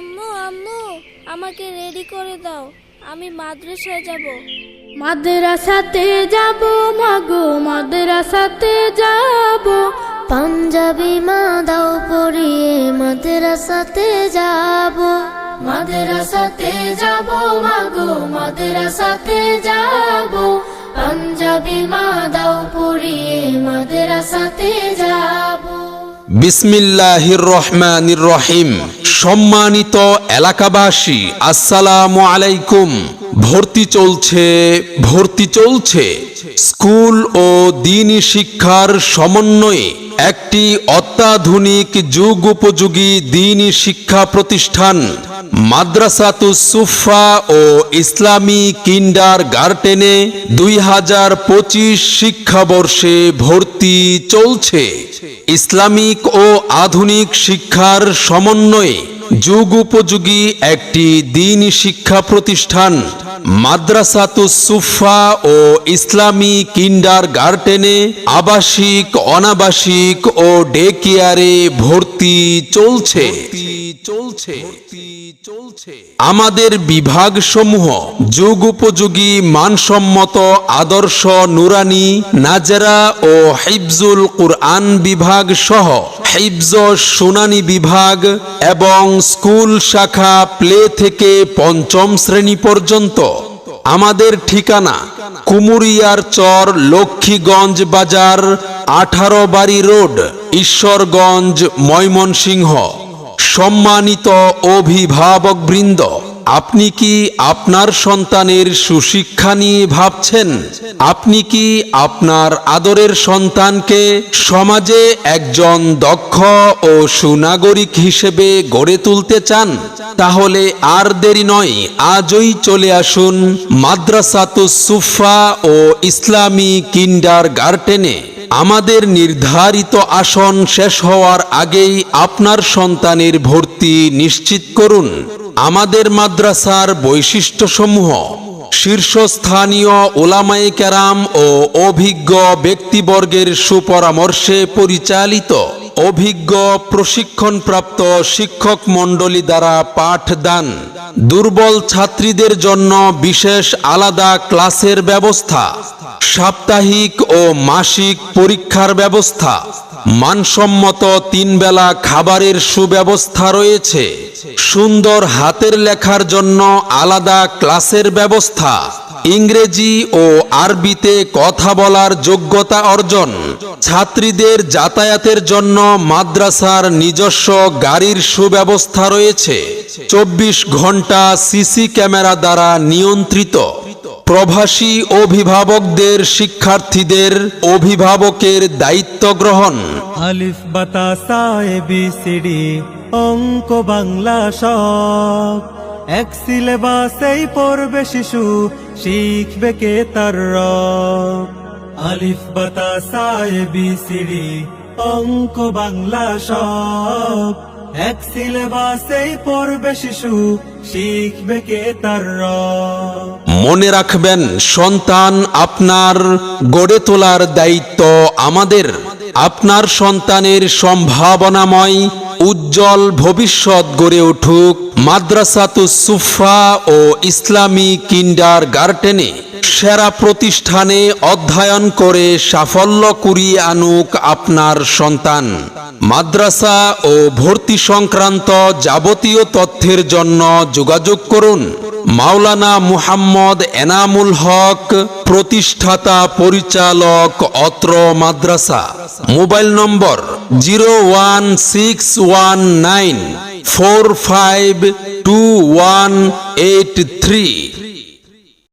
আম্মু আম্মু, আমাকে রেডি করে দাও। আমি মাদ্রাসায় যাব। মাদ্রাসাতে যাব, মাগো, মাদ্রাসাতে যাব। পাঞ্জাবি মা দাও পরিয়ে মাদ্রাসাতে যাব। মাদ্রাসাতে যাব, মাগো, মাদ্রাসাতে যাব। পাঞ্জাবি মা দাও পরিয়ে মাদ্রাসাতে যাব। বিসমিল্লাহির রহমানির রহিম। সম্মানিত এলাকাবাসী, আসসালামু আলাইকুম। ভর্তি চলছে ভর্তি চলছে স্কুল ও দিনী শিক্ষার সমন্বয়ে একটি অত্যাধুনিক যুগ উপযোগী দিনী শিক্ষা প্রতিষ্ঠান। মাদ্রাসাতুস সুফা ও ইসলামী কিন্ডার গার্টেনে দুই হাজার পঁচিশ শিক্ষাবর্ষে ভর্তি চলছে। ইসলামিক ও আধুনিক শিক্ষার সমন্বয়ে যুগ উপযোগী একটি দিন শিক্ষা প্রতিষ্ঠান। মাদ্রাসাতুস সুফা ও ইসলামী কিন্ডার গার্টেনে আবাসিক, অনাবাসিক ও ডে কেয়ারে ভর্তি চলছে। চলছে চলছে আমাদের বিভাগ সমূহ যুগ উপযোগী মানসম্মত আদর্শ নুরানি, নাজরা ও হিফজুল কুরআন বিভাগ সহ হিফজ সুনানি বিভাগ এবং স্কুল শাখা প্লে থেকে পঞ্চম শ্রেণি পর্যন্ত আমাদের ঠিকানা কুমুরিয়ার চর লক্ষ্মীগঞ্জ বাজার আঠারো বাড়ি রোড ঈশ্বরগঞ্জ ময়মনসিংহ। সম্মানিত অভিভাবকবৃন্দ। আপনি কি আপনার সন্তানের সুশিক্ষা নিয়ে ভাবছেন? আপনি কি আপনার আদরের সন্তানকে সমাজে একজন দক্ষ ও সুনাগরিক হিসেবে গড়ে তুলতে চান? তাহলে আর দেরি নয়, আজই চলে আসুন মাদ্রাসাতুস সুফা ও ইসলামী কিন্ডার গার্টেনে আমাদের নির্ধারিত আসন শেষ হওয়ার আগেই আপনার সন্তানের ভর্তি নিশ্চিত করুন। আমাদের মাদ্রাসার বৈশিষ্ট্যসমূহ, শীর্ষস্থানীয় ওলামাই কেরাম ও অভিজ্ঞ ব্যক্তিবর্গের সুপরামর্শে পরিচালিত অভিজ্ঞ প্রশিক্ষণপ্রাপ্ত শিক্ষক মণ্ডলী দ্বারা পাঠদান। দুর্বল ছাত্রীদের জন্য বিশেষ আলাদা ক্লাসের ব্যবস্থা, সাপ্তাহিক ও মাসিক পরীক্ষার ব্যবস্থা মানসম্মত তিন বেলা খাবারের সুব্যবস্থা রয়েছে। সুন্দর হাতের লেখার জন্য আলাদা ক্লাসের ব্যবস্থা। ইংরেজি ও আরবিতে কথা বলার যোগ্যতা অর্জন। ছাত্রীদের যাতায়াতের জন্য মাদ্রাসার নিজস্ব গাড়ির সুব্যবস্থা রয়েছে। চব্বিশ ঘণ্টা সিসি ক্যামেরা দ্বারা নিয়ন্ত্রিত। প্রবাসী অভিভাবকদের, শিক্ষার্থীদের, অভিভাবকের দায়িত্ব গ্রহণ। আলিফ বাতাসা এ বি সি ডি অঙ্ক বাংলা সব। এক সিলেবাসেই পড়বে শিশু শিখবে কে তার রব। আলিফ বাতাসা এ বি সি ডি অঙ্ক বাংলা সব। এক সিলেবাসেই পড়বে শিশু শিখবে কে তার মনে রাখবেন সন্তান আপনার গড়ে তোলার দায়িত্ব আমাদের। আপনার সন্তানের সম্ভাবনাময় উজ্জ্বল ভবিষ্যৎ গড়ে উঠুক মাদ্রাসাতু সুফা ও ইসলামী কিন্ডার গার্টেনে সেরা প্রতিষ্ঠানে অধ্যয়ন করে সাফল্য কুড়িয়ে আনুক আপনার সন্তান। মাদ্রাসা ও ভর্তি সংক্রান্ত যাবতীয় তথ্যের জন্য যোগাযোগ করুন। মাওলানা মুহাম্মদ এনামুল হক, প্রতিষ্ঠাতা পরিচালক অত্র মাদ্রাসা। Mobile number zero one six one nine four five two one eight three.